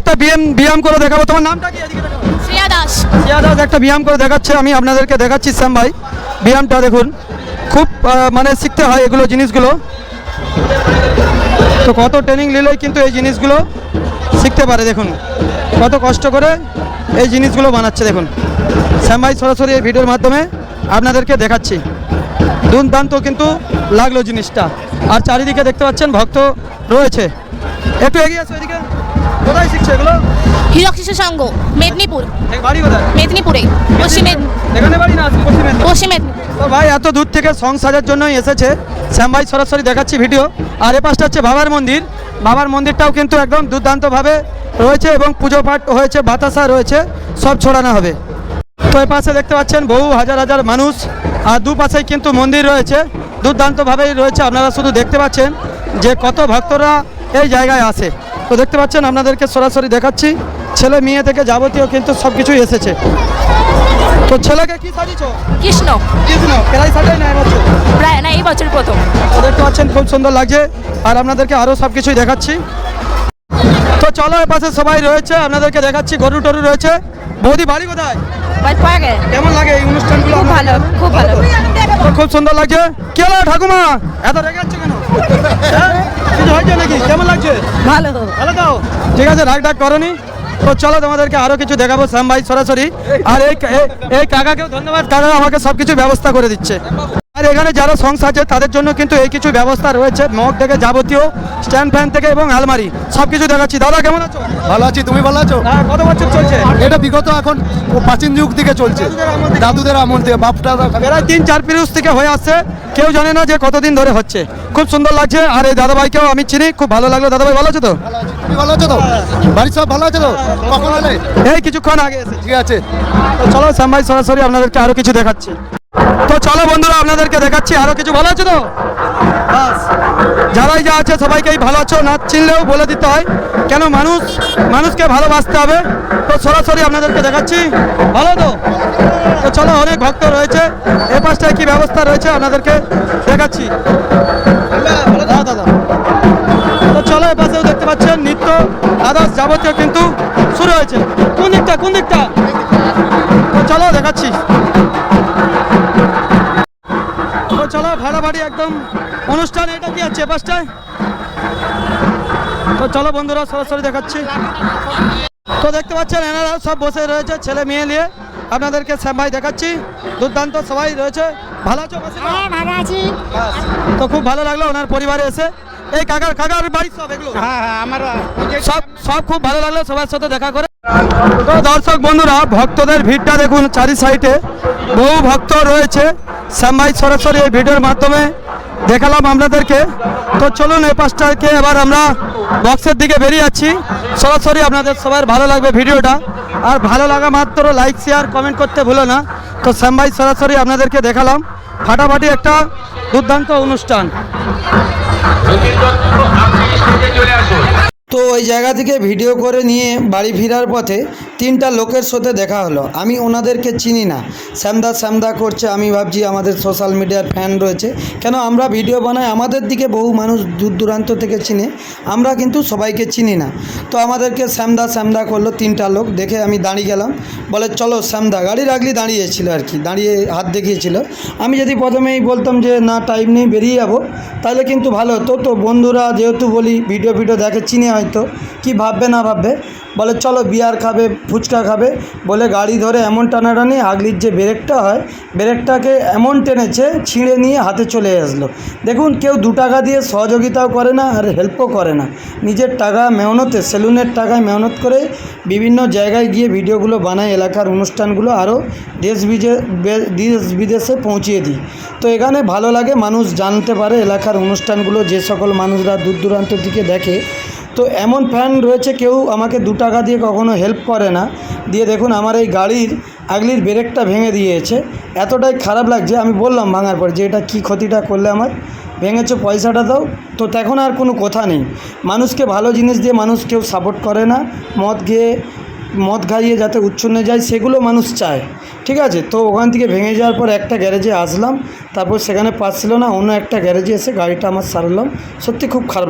একটা ব্যায়াম ব্যায়াম করে দেখাবো। তোমার নামটা কি? শ্রেয়া দাস। শ্রেয়া দাস একটা ব্যায়াম করে দেখাচ্ছে আমি আপনাদেরকে দেখাচ্ছি শ্যাম ভাই। ব্যায়ামটা দেখুন। খুব মানে শিখতে হয় এগুলো জিনিসগুলো। তো কত ট্রেনিং নিলেই কিন্তু এই জিনিসগুলো শিখতে পারে দেখুন। কত কষ্ট করে এই জিনিসগুলো বানাচ্ছে দেখুন। শ্যাম ভাই সরাসরি এই ভিডিওর মাধ্যমে আপনাদেরকে দেখাচ্ছি। দুর্দান্ত কিন্তু লাগল জিনিসটা। আর চারিদিকে দেখতে পাচ্ছেন ভক্ত রয়েছে। একটু এগিয়ে আসো এদিকে। কোথায় শিখছে এগুলো? হীরক শিশু সংঘ মেদিনীপুর। বাড়ি কোথায়? মেদিনীপুরে পশ্চিম এখানে বাড়ি না পশ্চিম মেদিনীপুর? তো ভাই এত দূর থেকে সং সাজার জন্যই এসেছে। শ্যাম ভাই সরাসরি দেখাচ্ছি ভিডিও। আর এ পাশটা হচ্ছে বাবার মন্দির। বাবার মন্দিরটাও কিন্তু একদম দুর্দান্তভাবে রয়েছে এবং পুজো পাঠ হয়েছে বাতাসা রয়েছে সব ছড়ানো হবে। তো এ পাশে দেখতে পাচ্ছেন বহু হাজার হাজার মানুষ। আর দুপাশেই কিন্তু মন্দির রয়েছে। দুর্দান্তভাবেই রয়েছে আপনারা শুধু দেখতে পাচ্ছেন যে কত ভক্তরা এই জায়গায় আসে। তো দেখতে পাচ্ছেন আপনাদেরকে সরাসরি দেখাচ্ছি। ছেলে মেয়ে থেকে যাবতীয় কিন্তু সব কিছুই এসেছে। তো ছেলেকে কি সাজিয়েছো কৃষ্ণ। কৃষ্ণ প্রায় সাজাই না এবছর? প্রায় না এই বছর প্রথম। তো দেখতে পাচ্ছেন খুব সুন্দর লাগছে। আর আপনাদেরকে আরও সব কিছুই দেখাচ্ছি। তো চলো পাশে সবাই রয়েছে আপনাদেরকে দেখাচ্ছি গরু টরু রয়েছে। বৌদি বাড়ি কোথায়? কেমন লাগে এই অনুষ্ঠানগুলো? খুব ভালো খুব ভালো। খুব সুন্দর লাগছে। কে হলো ঠাকুমা? এত রেগে? কিছু হয়েছে নাকি? কেমন লাগছে? ভালো। ভালো তো? ঠিক আছে রাগ ডাক করনি। তো চলো তোমাদেরকে আরও কিছু দেখাবো শ্যাম ভাই সরাসরি। আর এই কাকাকেও ধন্যবাদ। কাকা আমাকে সবকিছু ব্যবস্থা করে দিচ্ছে। আর এখানে যারা সংস্থা আছে তাদের জন্য কিন্তু এই কিছু ব্যবস্থা রয়েছে। মগ থেকে যাবতীয় স্ট্যান্ড ফ্যান থেকে এবং আলমারি। সব কিছু দেখাচ্ছি। দাদা কেমন আছো? ভালো আছি তুমি ভালো আছো? হ্যাঁ, কত বছর চলছে? এটা বিগত এখন প্রাচীন যুগ থেকে চলছে। দাদুদের আমল থেকে। বাপটা প্রায় তিন চার পিরুষ থেকে হয়ে আসছে। কেউ জানে না যে কতদিন ধরে হচ্ছে। খুব সুন্দর লাগছে। আর এই দাদাভাইকেও আমি চিনি। খুব ভালো লাগল। দাদাভাই ভালো আছো তো? ভালো আছো। তো? বাড়ির সব ভালো আছে তো? কখন এই কিছুক্ষণ আগে ঠিক আছে। চলো শ্যাম ভাই সরাসরি আপনাদেরকে আরও কিছু দেখাচ্ছি। তো চলো বন্ধুরা, আপনাদেরকে দেখাচ্ছি। আরও কিছু ভালো আছে তো? যারাই যা আছে, সবাইকেই ভালো আছো। না চিনলেও বলে দিতে হয়। কেন মানুষ, মানুষকে ভালোবাসতে হবে? তো সরাসরি আপনাদেরকে দেখাচ্ছি। ভালো তো? তো চলো, অনেক ভক্ত রয়েছে। এ পাশটায় কি ব্যবস্থা রয়েছে আপনাদেরকে দেখাচ্ছি। দাদা। তো চলো, এ পাশেও দেখতে পাচ্ছেন, নিত্য আদার্স যাবতীয় কিন্তু শুরু হয়েছে। কোন দিকটা কোন দিকটা? তো চলো, দেখাচ্ছি। চলো ভাড়া বাড়ি একদম। অনুষ্ঠান এটা কি আছে পাঁচটায় তো চলো বন্ধুরা সরাসরি দেখাচ্ছি। তো দেখতে পাচ্ছেন এনারা সব বসে রয়েছে ছেলে মেয়ে নিয়ে। আপনাদেরকে শ্যাম ভাই দেখাচ্ছি দুর্দান্ত সবাই রয়েছে। ভালো আছো হ্যাঁ ভালো আছি। তো খুব ভালো লাগল ওনার পরিবারে এসে। এই কাকার কাকার বাড়ি সব এগুলো? হ্যাঁ আমার সব সব খুব ভালো লাগল সবার সাথে দেখা করে। তো দর্শক বন্ধুরা, ভক্তদের ভিড়টা দেখুন চারি সাইডে বহু ভক্ত রয়েছে। শ্যামভাই সরাসরি এই ভিডিওর মাধ্যমে দেখালাম আপনাদেরকে। তো চলুন এই পাশটাকে এবার আমরা বক্সের দিকে বেরিয়ে যাচ্ছি। সরাসরি আপনাদের সবার ভালো লাগবে ভিডিওটা। আর ভালো লাগা মাত্র লাইক, শেয়ার, কমেন্ট করতে ভুলো না। তো শ্যামভাই সরাসরি আপনাদেরকে দেখালাম। ফাটাফাটি একটা দুর্দান্ত অনুষ্ঠান। তো ওই জায়গা থেকে ভিডিও করে নিয়ে বাড়ি ফেরার পথে তিনটা লোকের সাথে দেখা হলো। আমি ওনাদেরকে চিনি না। শ্যামদা শ্যামদা করছে, আমি ভাবছি আমাদের সোশ্যাল মিডিয়ার ফ্যান রয়েছে। কেন আমরা ভিডিও বানাই, আমাদের দিকে বহু মানুষ দূর দূরান্ত থেকে চিনে। আমরা কিন্তু সবাইকে চিনি না। তো আমাদেরকে শ্যামদা শ্যামদা করল তিনটা লোক। দেখে আমি দাঁড়িয়ে গেলাম। বলে, চলো শ্যামদা গাড়ি রাখলি দাঁড়িয়েছিল আর কি, দাঁড়িয়ে হাত দেখিয়েছিল। আমি যদি প্রথমেই বলতাম যে, না টাইম নেই, বেরিয়ে যাব। তাহলে কিন্তু ভালো হতো। তো বন্ধুরা, যেহেতু বলি ভিডিও ভিডিও দেখে চিনে হয়তো। কি ভাববে না ভাববে? বলে, চলো, বিয়ার খাবে, ফুচকা খাবে। বলে, গাড়ি ধরে এমন টানাটানি আগলির যে ব্রেকটা হয়, ব্রেকটাকে এমন টেনেছে, ছিঁড়ে নিয়ে হাতে চলে আসলো। দেখুন, কেউ দু টাকা দিয়ে সহযোগিতাও করে না, আর হেল্পও করে না। নিজের টাকা মেহনতে, সেলুনের টাকায় মেহনত করে বিভিন্ন জায়গায় গিয়ে ভিডিওগুলো বানায় এলাকার অনুষ্ঠানগুলো আরও দেশ বিজে দেশ বিদেশে পৌঁছিয়ে দিই। তো এখানে ভালো লাগে মানুষ জানতে পারে, এলাকার অনুষ্ঠানগুলো যে সকল মানুষরা দূর দূরান্ত থেকে দেখে। তো এমন ফ্যান রয়েছে, কেউ আমাকে দু টাকা দিয়ে কখনো হেল্প করে না। দিয়ে দেখুন, আমার এই গাড়ির আগলির ব্রেকটা ভেঙে দিয়েছে। এতটাই খারাপ লাগছে, আমি বললাম ভাঙার পর যে এটা কী ক্ষতিটা করলে আমার? ভেঙেছো, পয়সাটা দাও। তো তখন আর কোনো কথা নেই। মানুষকে ভালো জিনিস দিয়ে মানুষ কেউ সাপোর্ট করে না। মদ খেয়ে মদ খাইয়ে যাতে উচ্ছন্নে যায়, সেগুলো মানুষ চায়। ঠিক আছে? তো ওখান থেকে ভেঙে যাওয়ার পর একটা গ্যারেজে আসলাম। তারপর সেখানে পাচ্ছিল না, অন্য একটা গ্যারেজে এসে গাড়িটা আমার সারলাম। সত্যি খুব খারাপ